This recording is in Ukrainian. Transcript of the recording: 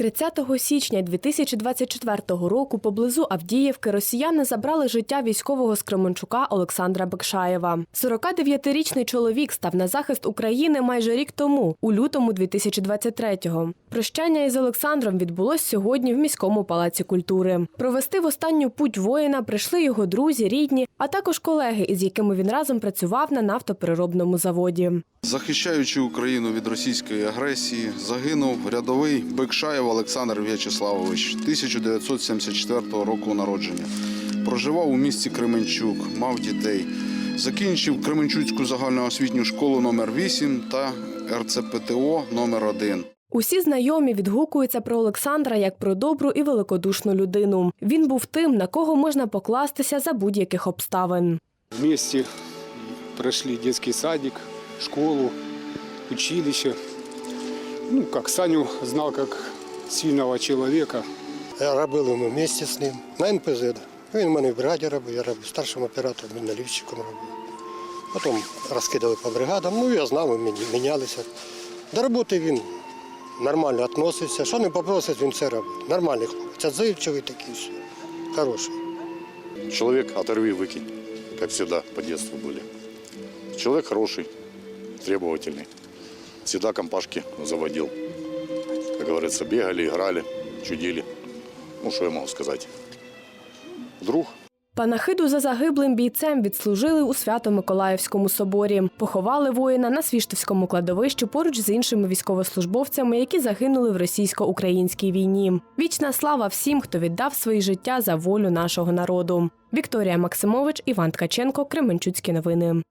30 січня 2024 року поблизу Авдіївки росіяни забрали життя військового з Кременчука Олександра Бекшаєва. 49-річний чоловік став на захист України майже рік тому, у лютому 2023-го. Прощання із Олександром відбулось сьогодні в міському палаці культури. Провести в останню путь воїна прийшли його друзі, рідні, а також колеги, із якими він разом працював на нафтопереробному заводі. Захищаючи Україну від російської агресії, загинув рядовий Бекшаєв Олександр В'ячеславович 1974 року народження. Проживав у місті Кременчук, мав дітей. Закінчив Кременчуцьку загальноосвітню школу номер 8 та РЦПТО номер 1 Усі знайомі відгукуються про Олександра як про добру і великодушну людину. Він був тим, на кого можна покластися за будь-яких обставин. Вместе прошли детский садик, школу, училище. Ну, как Саню знал как сильного человека. Робили ми вместе з ним на НПЗ. да. Він у мене в бригаді робив, я робив старшим оператором, він налівчиком робив. Потім розкидали по бригадам, ну я знав, ми мінялися. До роботи він нормально відносився. Що не попросить, він все робить. Нормальний хлопець, отзивчивий такий, все. хороший. Человек оторви, выкинь, как всегда по детству были. Человек хороший, требовательный. Всегда компашки заводил. Как говорится, бегали, играли, чудили. Ну, что я могу сказать. Друг Панахиду за загиблим бійцем відслужили у Свято-Миколаївському соборі. Поховали воїна на Свіштовському кладовищі поруч з іншими військовослужбовцями, які загинули в російсько-українській війні. Вічна слава всім, хто віддав свої життя за волю нашого народу. Вікторія Максимович, Іван Ткаченко, Кременчуцькі новини.